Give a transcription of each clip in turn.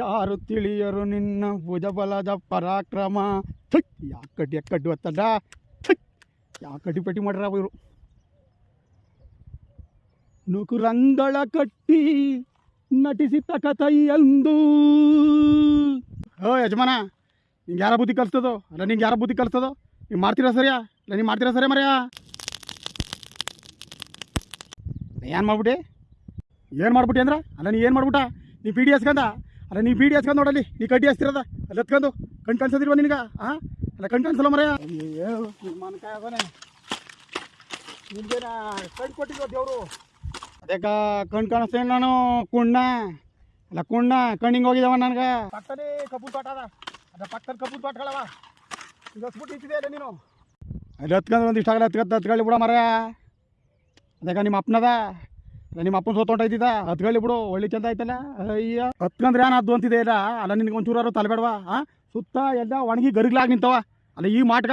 ಯಾರು ತಿಳಿಯರು ನಿನ್ನ ಭುಜಬಲದ ಪರಾಕ್ರಮ? ಥಕ್ ಯಾಕೆ ಕಡ್ಡಿ ಯಾಕೆ ಕಡ್ಡಿ ಒತ್ತಡ? ಥಕ್ ಯಾಕೆ ಕಡ್ಡಿ ಪಟ್ಟಿ ಮಾಡ್ರ ಇವರು? ನುಕುರಂಗಳ ಕಟ್ಟಿ ನಟಿಸಿದ ಕಥೆಯಂದು ಓ, ಯಜಮಾನ, ನಿಂಗೆ ಯಾರ ಬುದ್ಧಿ ಕಲಿಸ್ತದೋ? ಅಲ್ಲ, ನಿಂಗೆ ಯಾರ ಬುದ್ಧಿ ಕಲಿಸ್ತದೋ? ನೀವು ಮಾಡ್ತೀರಾ ಸರಿಯಾ? ಇಲ್ಲ ನೀವು ಮಾಡ್ತೀರಾ ಸರಿ ಮರ್ಯಾ? ಏನು ಮಾಡ್ಬಿಟ್ಟೆ? ಏನು ಮಾಡ್ಬಿಟ್ಟೆ ಅಂದ್ರೆ? ಅಲ್ಲ, ನೀ ಏನು ಮಾಡ್ಬಿಟ್ಟ? ನೀ ಪಿ ಡಿ ಎಸ್ಕಂದ ಅಲ್ಲ ನೀ ಬೀಡಿ ಹಚ್ಕೊಂಡು ನೋಡಲ್ಲಿ ನೀ ಕಡ್ಡಿ ಹಚ್ತಿರದ? ಅಲ್ಲಿ ಹತ್ಕೊಂಡು. ಕಣ್ ಕಾಣಿಸೋದಿಲ್ವ ನಿನಗ? ಹಾಂ ಅಲ್ಲ ಕಣ್ ಕಾಣಿಸಲ್ಲ ಮರ ಮನಕಾಯ ಅದನೆ ನಿನ್ಗೇನ ಕಣ್ ಕೊಟ್ಟಿದ್ವ ದೇವರು? ಅದಕ್ಕ ಕಣ್ ಕಾಣಿಸ್ತೇನೆ ನಾನು ಕುಣ್ಣ. ಅಲ್ಲ ಕುಣ್ಣ ಕಣ್ಣಿಂಗ್ ಹೋಗಿದಾವ ನನಗೆ? ಪಕ್ಕದಲ್ಲಿ ಕಬ್ಬು ತೋಟ ಅದ. ಅದ ಪಕ್ಕದ ಕಬ್ಬು ತೋಟಗಳವ. ಈಗ ಹಸ್ಬಿಟ್ಟು ನಿಂತಿದೆ ಅಲ್ಲ ನೀನು? ಅಲ್ಲಿ ಹತ್ಕೊಂಡು ಒಂದಿಷ್ಟು ಆಗಲ್ಲ ಹತ್ಕತ್ತ ಹತ್ಕೊಳ್ಳಿ ಬಿಡ ಮರ ಅದಕ್ಕೆ ನಿಮ್ಮ ಅಪ್ಪನದ? ನಿಮ್ಮ ಅಪ್ಪನ ಸೋತೊಂಟೈತಿದ ಹತ್ಕೊಳ್ಳಿ ಬಿಡು, ಒಳ್ಳೆ ಚಂದ ಐತಲ್ಲ ಅಯ್ಯ. ಹತ್ಕಂದ್ರೆ ಏನು ಅದು ಅಂತಿದೆ ಅಲ್ಲ, ನಿನ್ಗೆ ಒಂಚೂರು ತಲೆಬೇಡವಾ? ಸುತ್ತ ಎಲ್ಲ ಒಣಗಿ ಗರಿಗ್ಲಾಗಿ ನಿಂತವ. ಅಲ್ಲ, ಈ ಮಾಟ್ಗ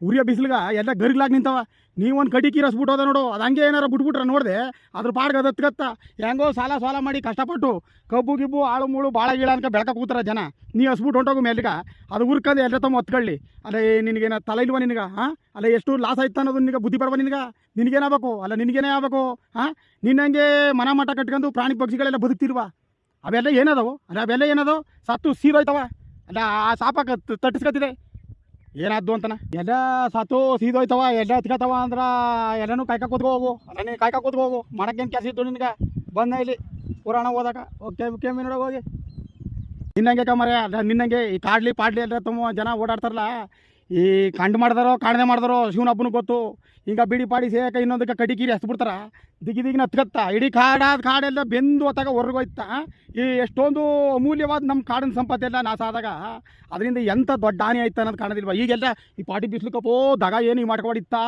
ಉರಿಯ ಬಿಸಿಲ್ಗ ಎಲ್ಲ ಗರಿಗ್ಲಾಗಿ ನಿಂತವ. ನೀವೊಂದು ಕಡಿ ಕೀರಸ್ಬಿಟ್ಟು ಹೋದ ನೋಡು. ಅದು ಹಂಗೆ ಏನಾರು ಬಿಟ್ಬಿಟ್ರೆ ನೋಡಿದೆ. ಅದ್ರ ಪಾಡ್ಗೆ ಅದು ಹತ್ಕತ್ತ. ಹೆಂಗೋ ಸಾಲ ಸಾಲ ಮಾಡಿ ಕಷ್ಟಪಟ್ಟು ಕಬ್ಬು ಗಿಬ್ಬು ಆಳು ಮೂಳು ಭಾಳ ಗೀಳ ಅಂತ ಬೆಳಕ ಕೂತಾರ ಜನ. ನೀ ಹಸ್ಬಿಟ್ಟು ಹೊಂಟೋಗು ಮೇಲೆಗ. ಅದು ಉರ್ಕಂದು ಎಲ್ಲ ತಮ್ಮ ಹೊತ್ಕೊಳ್ಳಿ. ಅಲ್ಲ ನಿನಗೇನ ತಲೆ ಇಲ್ವ ನಿನಗೆ, ಹಾಂ? ಅಲ್ಲ ಎಷ್ಟು ಲಾಸ್ ಆಯ್ತು ಅನ್ನೋದು ನಿನಗೆ ಬುದ್ಧಿ ಬಡವ ನಿನಗೆ? ನಿನಗೇನಾಗಬೇಕು? ಅಲ್ಲ ನಿನಗೇನೇ ಆಗಬೇಕು, ಹಾಂ? ನಿನ್ನಂಗೆ ಮನ ಮಠ ಕಟ್ಕೊಂಡು ಪ್ರಾಣಿ ಪಕ್ಷಿಗಳೆಲ್ಲ ಬದುಕ್ತಿಲ್ವ? ಅವೆಲ್ಲ ಏನದವು? ಅಲ್ಲ ಅವೆಲ್ಲ ಏನದವು? ಸತ್ತು ಸೀರೋಯ್ತವ ಅಲ್ಲ ಆ ಸಾಪ ತಟ್ಟಿಸ್ಕೊತಿದೆ ಏನಾದ್ದು ಅಂತನ? ಎಲ್ಲ ಸತ್ತು ಸೀದೋಯ್ತವ ಎಲ್ಲ ಎತ್ಕೊತವ ಅಂದ್ರ ಎಲ್ಲನೂ ಕಾಯ್ಕ ಕೂತ್ಕೋ ಹೋಗು. ಅಲ್ಲ ನೀನು ಕಾಯ್ಕ ಕೂತ್ಕೋ ಹೋಗು. ಮಾಡಕ್ಕೇನು ಕೆಲಸ ಇತ್ತು ನಿನಗೆ? ಬಂದ ಇಲ್ಲಿ ಪುರಾಣ ಓದಕ. ಓಕೆ ಕೆಮ್ಮಿ ನೋಡೋಕೆ ಹೋಗಿ. ನಿನ್ನಂಗೆ ಕಮರೆ ನಿನ್ನಂಗೆ ಈ ಕಾಡ್ಲಿ, ಪಾಡ್ಲಿ ಎಲ್ಲ ತುಂಬ ಜನ ಓಡಾಡ್ತಾರಲ್ಲ ಈ ಕಂಡು ಮಾಡ್ದಾರೋ, ಕಾಣದೆ ಮಾಡ್ದಾರೋ, ಶಿವನ ಹಬ್ಬನ ಗೊತ್ತು. ಈಗ ಬಿಡಿ ಪಾಡಿ ಸೇಕ ಇನ್ನೊಂದಕ್ಕೆ ಕಟಿಕೀರಿ ಹಸ್ತು ಬಿಡ್ತಾರ. ದಿಗಿ ದಿಗಿನ ಹತ್ಕತ್ತ, ಇಡೀ ಕಾಡಾದ ಕಾಡೆಲ್ಲ ಬೆಂದು ಹೊತ್ತಾಗ ಹೊರಗೋಯ್ತ? ಈ ಎಷ್ಟೊಂದು ಅಮೂಲ್ಯವಾದ ನಮ್ಮ ಕಾಡಿನ ಸಂಪತ್ತೆಲ್ಲ ನಾಶ ಆದಾಗ ಅದರಿಂದ ಎಂಥ ದೊಡ್ಡ ಹಾನಿ ಆಯ್ತು ಅನ್ನೋದು ಕಾಣೋದಿಲ್ವ? ಈಗೆಲ್ಲ ಈ ಪಾಟಿ ಬಿಸ್ಲಕ್ಕಪ್ಪೋ ದಗ ಏನು ಈ ಮಟ್ಕೊಂಡಿತ್ತಾ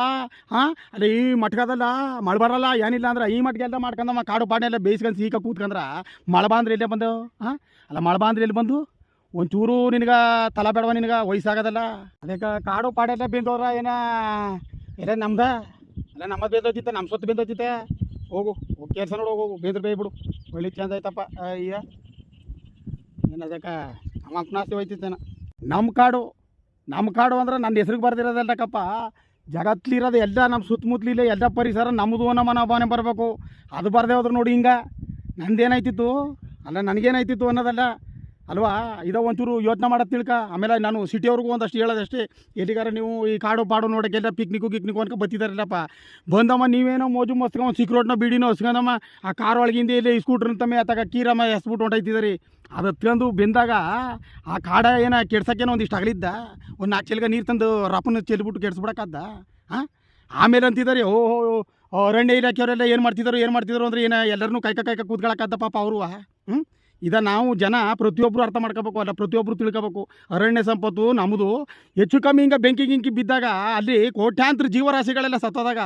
ಹಾಂ ಅಲ್ಲ ಈ ಮಟ್ಕದಲ್ಲ ಮಳೆ ಬರಲ್ಲ ಏನಿಲ್ಲ ಅಂದ್ರೆ ಈ ಮಟ್ಗೆಲ್ಲ ಮಾಡ್ಕೊಂಡಮ್ಮ ಕಾಡು ಪಾಡೆಲ್ಲ ಬೇಯಿಸ್ಕೊಂಡು ಸೀಕ ಕೂತ್ಕೊಂಡ್ರ ಮಳೆ ಬಾಂದ್ರೆ ಇಲ್ಲೇ ಬಂದು? ಹಾಂ ಅಲ್ಲ ಮಳೆ ಬಾಂದ್ರೆ ಇಲ್ಲಿ ಬಂದು? ಒಂಚೂರು ನಿನಗೆ ತಲ ಬೇಡವ ನಿನಗೆ? ವಯಸ್ಸಾಗೋದಲ್ಲ? ಅದಕ್ಕೆ ಕಾಡು ಪಾಡೆಲ್ಲ ಬೆಂದೋರ ಏನ? ಎಲ್ಲ ನಮ್ದ? ಅಲ್ಲ ನಮ್ಮದು ಬೇದೋತಿತ್ತೆ, ನಮ್ಮ ಸೊತ್ತು ಬೇದೋತಿತ್ತೆ? ಹೋಗು ಕೆಲಸ ನೋಡು, ಹೋಗು, ಬೇದ್ರ ಬೇಯ್ಬಿಡು ಒಳ್ಳೆ ಚಂದ ಆಯ್ತಪ್ಪ ಅಯ್ಯ ಏನು ಅದಕ್ಕೆ ನಮ್ಮ ಅಪ್ನಾಸ್ತಿ ಹೋಯ್ತಿತ್ತೇನ. ನಮ್ಮ ಕಾಡು ನಮ್ಮ ಕಾಡು ಅಂದ್ರೆ ನನ್ನ ಹೆಸ್ರಿಗೆ ಬರ್ದಿರೋದಲ್ಲಕ್ಕಪ್ಪ ಜಗತ್ತಲಿರೋದು ಎಲ್ಲ ನಮ್ಮ ಸುತ್ತಮುತ್ತಲಿಲ್ಲ ಎಲ್ಲ ಪರಿಸರ ನಮ್ಮದು ಅನ್ನೋ ಮನೋಭಾವನೆ ಬರಬೇಕು. ಅದು ಬರದೇ ಹೋದ್ರೆ ನೋಡಿ ಹಿಂಗೆ. ನಂದೇನಾಯ್ತಿತ್ತು? ಅಲ್ಲ, ನನಗೇನಾಯ್ತಿತ್ತು ಅನ್ನೋದಲ್ಲ. ಅಲ್ವಾ? ಇದೋ ಒಂಚೂರು ಯೋಚನೆ ಮಾಡೋದು ತಿಳ್ಕ. ಆಮೇಲೆ ನಾನು ಸಿಟಿಯವ್ರಿಗೂ ಒಂದಷ್ಟು ಹೇಳೋದಷ್ಟೇ. ಎಲ್ಲಿಗಾರ ನೀವು ಈ ಕಾಡು ಪಾಡು ನೋಡೋಕ್ಕೆಲ್ಲ ಪಿಕ್ನಿಕ್ಕು ಗಿಕ್ನಿಕ್ಕು ಅನ್ಕೊ ಬತ್ತಿದಾರಲ್ಲಪ್ಪ. ಬಂದಮ್ಮ, ನೀವೇನೋ ಮೋಜು ಮಸ್ತ್ಕೊಂಡು ಸಿಕ್ ರೋಡ್ನ ಬಿಡಿನೋ ಹಸ್ಕೊಂಡಮ್ಮ ಆ ಕಾರ್ ಒಳಗಿಂದ ಇಲ್ಲಿ ಸ್ಕೂಟ್ರ್ ತಮ್ಮ ಆತಾಗ ಕೀರಮ್ಮ ಎಸ್ಬಿಟ್ಟು ಹೊಂಟೈತಿದ್ದಾರೆ ಅದು ತಂದು ಬೆಂದಾಗ ಆ ಕಾಡ ಏನ ಕೆಡ್ಸಕ್ಕೇನೋ ಒಂದಿಷ್ಟು ಅಗಲಿದ್ದ ಒಂದು ನಾಲ್ಕು ಚೆಲ್ಗ ನೀರು ತಂದು ರಪ್ಪನ ಚೆಲ್ಬಿಟ್ಟು ಕೆಡ್ಸ್ಬಿಡಕ್ಕದ್ದ? ಹಾಂ ಆಮೇಲೆ ಅಂತಿದ್ದಾರೆ ಓಹೋ ಅರಣ್ಯ ಇಲಾಖೆಯವರೆಲ್ಲ ಏನು ಮಾಡ್ತಿದ್ರು ಏನು ಮಾಡ್ತಿದ್ರು ಅಂದ್ರೆ ಏನು ಎಲ್ಲರನ್ನೂ ಕೈಕ ಕೈಕ ಕೂತ್ಕೊಳಕ್ಕದ್ದ ಪಾಪ ಅವರು ಹ್ಞೂ ಇದ ನಾವು ಜನ ಪ್ರತಿಯೊಬ್ಬರು ಅರ್ಥ ಮಾಡ್ಕೋಬೇಕು, ಅಲ್ಲ ಪ್ರತಿಯೊಬ್ಬರು ತಿಳ್ಕೋಬೇಕು. ಅರಣ್ಯ ಸಂಪತ್ತು ನಮ್ಮದು ಹೆಚ್ಚು ಕಮ್ಮಿ ಹಿಂಗೆ ಬೆಂಕಿ ಗಿಂಕಿ ಬಿದ್ದಾಗ, ಅಲ್ಲಿ ಕೋಟ್ಯಾಂತರ ಜೀವರಾಶಿಗಳೆಲ್ಲ ಸತ್ತೋದಾಗ,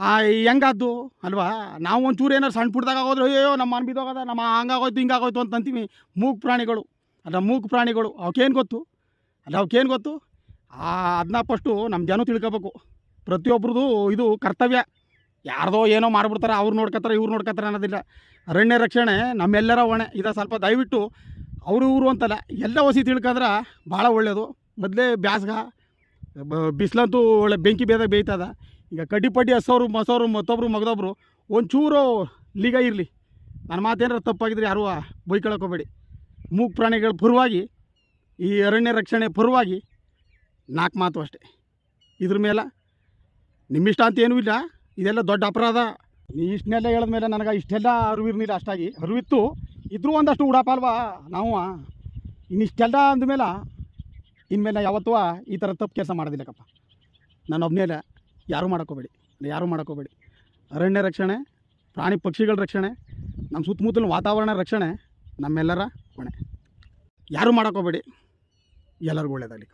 ಆ ಹೆಂಗಾದ್ದು ಅಲ್ವಾ? ನಾವು ಒಂಚೂರು ಏನಾರು ಸಣ್ಣ ಪುಟ್ಟದಾಗ ಹೋದ್ರೆ ಅಯ್ಯೋ ನಮ್ಮ ಮನ್ ಬಿದ್ದೋಗದ, ನಮ್ಮ ಹಂಗಾಗೋಯ್ತು, ಹಿಂಗಾಗೋಯ್ತು ಅಂತ ಅಂತೀವಿ ಮೂಕ್ ಪ್ರಾಣಿಗಳು. ಅಲ್ಲ ಮೂಕ್ ಪ್ರಾಣಿಗಳು ಅವಕ್ಕೇನು ಗೊತ್ತು? ಅಲ್ಲ ಅವಕ್ಕೇನು ಗೊತ್ತು? ಅದನ್ನ ಫಸ್ಟು ನಮ್ಮ ಜನ ತಿಳ್ಕೋಬೇಕು. ಪ್ರತಿಯೊಬ್ರದ್ದು ಇದು ಕರ್ತವ್ಯ. ಯಾರ್ದೋ ಏನೋ ಮಾಡ್ಬಿಡ್ತಾರೆ, ಅವ್ರು ನೋಡ್ಕೊತಾರೆ ಇವ್ರು ನೋಡ್ಕೊತಾರೆ ಅನ್ನೋದಿಲ್ಲ. ಅರಣ್ಯ ರಕ್ಷಣೆ ನಮ್ಮೆಲ್ಲರ ಹೊಣೆ. ಇದು ಸ್ವಲ್ಪ ದಯವಿಟ್ಟು ಅವರು ಇವರು ಅಂತಲ್ಲ, ಎಲ್ಲ ಹೊಸಿ ತಿಳ್ಕೊಂಡ್ರೆ ಭಾಳ ಒಳ್ಳೆಯದು ಮೊದಲೇ ಬ್ಯಾಸ್ಗ ಬಿಸಿಲಂತೂ ಒಳ್ಳೆ ಬೆಂಕಿ ಬೇದಾಗ ಬೇಯ್ತದ. ಈಗ ಕಡ್ಡಿ ಪಡ್ಡಿ ಹಸೋರು ಮಸೋರು, ಮತ್ತೊಬ್ರು, ಮಗದೊಬ್ರು ಒಂಚೂರು ಲೀಗ ಇರಲಿ. ನನ್ನ ಮಾತೇನಾರ ತಪ್ಪಾಗಿದ್ರೆ ಯಾರೂ ಬೈಕೊಳಕೋಬೇಡಿ ಮೂಕ್ ಪ್ರಾಣಿಗಳ ಪರವಾಗಿ, ಈ ಅರಣ್ಯ ರಕ್ಷಣೆ ಪರವಾಗಿ ನಾಲ್ಕು ಮಾತು ಅಷ್ಟೇ. ಇದ್ರ ಮೇಲೆ ನಿಮ್ಮಿಷ್ಟ ಅಂತ ಏನೂ ಇಲ್ಲ. ಇದೆಲ್ಲ ದೊಡ್ಡ ಅಪರಾಧ. ನೀ ಇಷ್ಟನ್ನೆಲ್ಲ ಹೇಳಿದ್ಮೇಲೆ ನನಗೆ ಇಷ್ಟೆಲ್ಲ ಅರಿವಿರ್ನಿಲ್ಲ ಅಷ್ಟಾಗಿ. ಅರಿವಿತ್ತು ಇದ್ರೂ ಒಂದಷ್ಟು ಉಡಾಪ ಅಲ್ವಾ? ನಾವು ಇನ್ನಿಷ್ಟೆಲ್ಲ ಅಂದಮೇಲೆ ಇನ್ಮೇಲೆ ಯಾವತ್ತೂ ಈ ಥರ ತಪ್ಪು ಕೆಲಸ ಮಾಡೋದಿಲ್ಲಕ್ಕಪ್ಪ ನಾನು ಒಬ್ಬನೇ ಯಾರೂ ಮಾಡೋಕ್ಕೋಬೇಡಿ ಯಾರೂ ಮಾಡೋಕ್ಕೋಬೇಡಿ ಅರಣ್ಯ ರಕ್ಷಣೆ, ಪ್ರಾಣಿ ಪಕ್ಷಿಗಳ ರಕ್ಷಣೆ, ನಮ್ಮ ಸುತ್ತಮುತ್ತಲಿನ ವಾತಾವರಣ ರಕ್ಷಣೆ, ನಮ್ಮೆಲ್ಲರ ಹೊಣೆ. ಯಾರೂ ಮಾಡೋಕ್ಕೋಬೇಡಿ ಎಲ್ಲರಿಗೂ ಒಳ್ಳೆಯದಾಗಲಿ